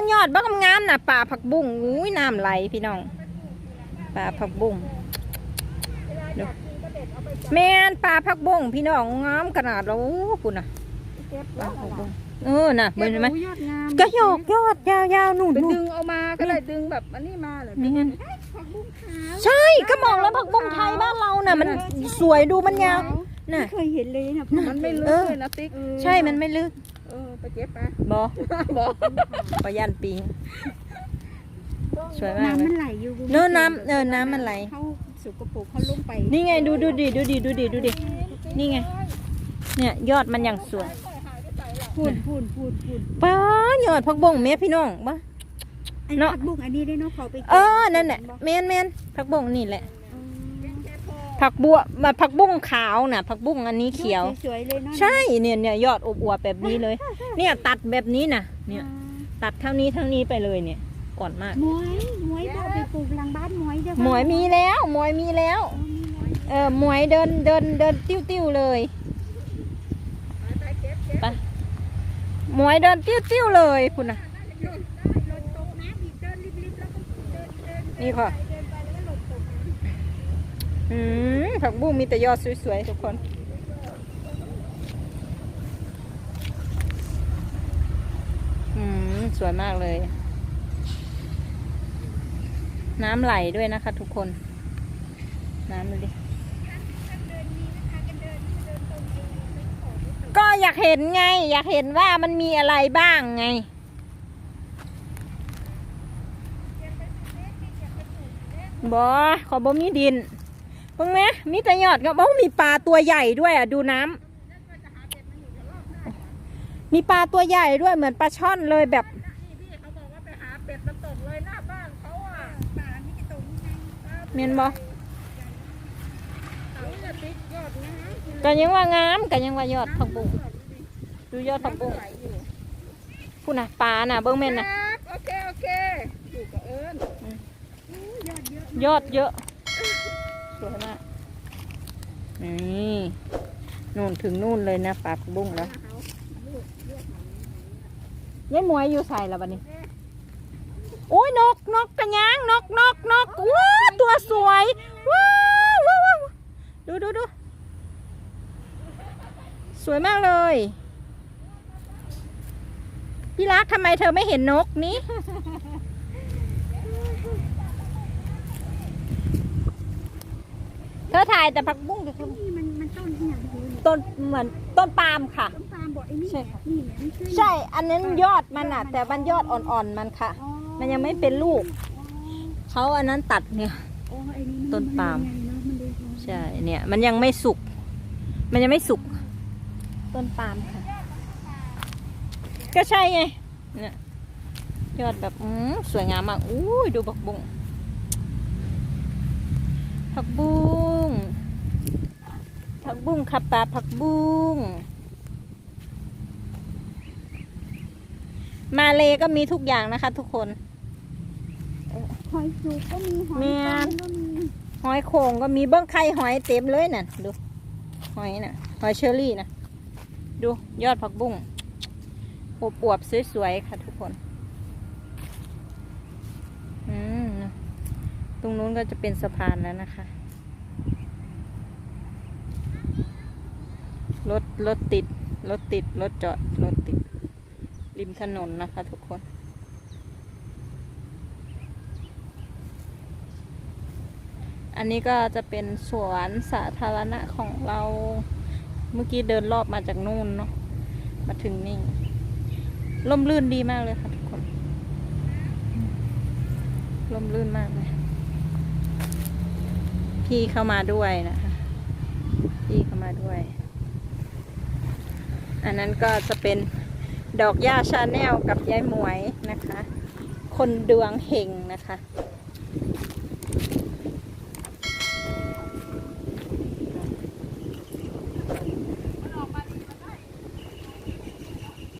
งยอดบักงามๆน่ะป่าผักบุ้งอุ้ยน้ำไหลพี่น้องป่าผักบุ้งดูแม่นป่าผักบุ้งพี่น้องงามขนาดแล้วปุ่นน่ะเก็บป่าแล้วผักล่ะบุ้งเออน่ะเห็นไหมโอ้ยอดงามก็ยอกยอดยาวๆนู่นไปนู่ดึนงเอามาก็ได้ดึงแบบอันนี้มาเลยนี่ไงผักบุ้งขาวใช่ก็บอกแล้วผักบุ้งไทยบ้านเราน่ะ มันสวยดูมันยาวน่ะไม่เคยเห็นเลยนะมันไม่ลึกเออเลยนะติ๊กใช่มันไม่ลึกเออไปเก็บไปบอบอกปยันปีสวยมากเลยน้ำมันไหลอยู่เนอะน้ำเออน้ำมันไหล เขาสุกปรกเขาลงไป นี่ไงดูดูดิดูดิดูดิดูดิ นี่ไง เนี่ยยอดมันอย่างสวย พูดพูดพูดพูดป้ายอดผักบุ้งแม่พี่น้องป้าไอ้เนอะผักบุ้งอันนี้ได้เนาะเขาไปก็บเออ นั่นแหละแมนแมนผักบุ้งนี่แหละอืม ผักบัวมาผักบุ้งขาวน่ะ ผักบุ้งอันนี้เขียว สวยๆเลยเนาะใช่เนี่ยเนี่ยยอดอวบๆแบบนี้เลย เนี่ยตัดแบบนี้น่ะ เนี่ย ตัดเท่านี้เท่านี้ไปเลยเนี่ยอ่อนมากหมวยหมวยบอกไปปลูกหลังบ้านหมวยเด้อหมวยมีแล้วหมวยมีแล้วอ๋อมีหมวยเออหมวยเดินเดินเดินติ้วติ้วๆเลยไปหมวยเดินติ้วติ้วๆเลยคุณน่ะนี่ค่ะ อืมผักบุ้งมีแต่ยอดสวยๆ ทุกคน อืม สวยมากเลย น้ำไหลด้วยนะคะ ทุกคน น้ำดูดิก็อยากเห็นไง อยากเห็นว่ามันมีอะไรบ้างไงบอขอบ่มีดิน เพิ่งไหมมีแต่ยอดก็บ่มีปลาตัวใหญ่ด้วยอะดูน้ำมีปลาตัวใหญ่ด้วยเหมือนปลาช่อนเลยแบบเขาบอกว่าไปหาเป็ดมาตกเลยหน้าบ้านเขาอะป่านี่จะตกยังไงเมียนบอเขาจะติ๊กยอดนะฮะก็ยังว่างามก็ยังว่ายอดผักบุ้งดูยอดผักบุ้งไหลอยู่พูดนะปลาน่ะเบิ้งแม่นคน่ะรับโอเคโอเคอยู่กับเอิญอืมอู้ยอดเยอะ ยอดเยอะ สวยมาก นี่นู่นถึงนู่นเลยนะปักบุ้งแล้วยายมวยอยู่ใส่แล้วบัดนี้โอ้ยนกนกกระยางนกนกนกว้าตัวสวยว้าวว้าวว้าวดูดูดูสวยมากเลย พี่รักทำไมเธอไม่เห็นนกนี้ เธอถ่ายแต่ผักบุ้งแต่เธอนี่มันมันต้นที่ไหนดูเนี่ยต้นเหมือนต้นปาล์มค่ะ ต้นปาล์มบอกไอ้นี่ใช่ค่ะนี่เนี่ยมันขึ้นใช่ อันนั้นยอดมันอะแต่มันยอดอ่อนๆมันค่ะ อ๋อมันยังไม่เป็นลูก เขาอันนั้นตัดเนี่ย อ๋อไอ้นี่ต้นปาล์มนใหญ่เนอะมันดูท้องใช่เนี่ยมันยังไม่สุก มันยังไม่สุก ต้นปาล์มค่ะ ก็ใช่ไงเนี่ยยอดแบบอืมสวยงามมากอู้ยดูผักบุ้งผักบุ้ง ผักบุ้งค่ะปลาผักบุ้ง มาเลก็มีทุกอย่างนะคะ ทุกคนหอยจูบก็มีหอยแม่นตาลก็มีหอยโข่งก็มีเบิ้งไข่หอยเต็มเลยน่ะ ดูหอยน่ะหอยเชอรี่น่ะ ดูยอดผักบุ้งอวบอวบๆสวยๆค่ะทุกคนอืมนะตรงนู้นก็จะเป็นสะพานแล้วนะคะ รถรถติด รถติด รถจอด รถติด ริมถนนนะคะทุกคน อันนี้ก็จะเป็นสวนสาธารณะของเรา เมื่อกี้เดินรอบมาจากนู่นเนาะ มาถึงนี่ร่มรื่นดีมากเลยค่ะทุกคนร่มรื่นมากเลย พี่เข้ามาด้วยนะคะ พี่เข้ามาด้วย อันนั้นก็จะเป็นดอกหญ้าชาแนลกับยายหมวยนะคะ คนดวงเฮงนะคะ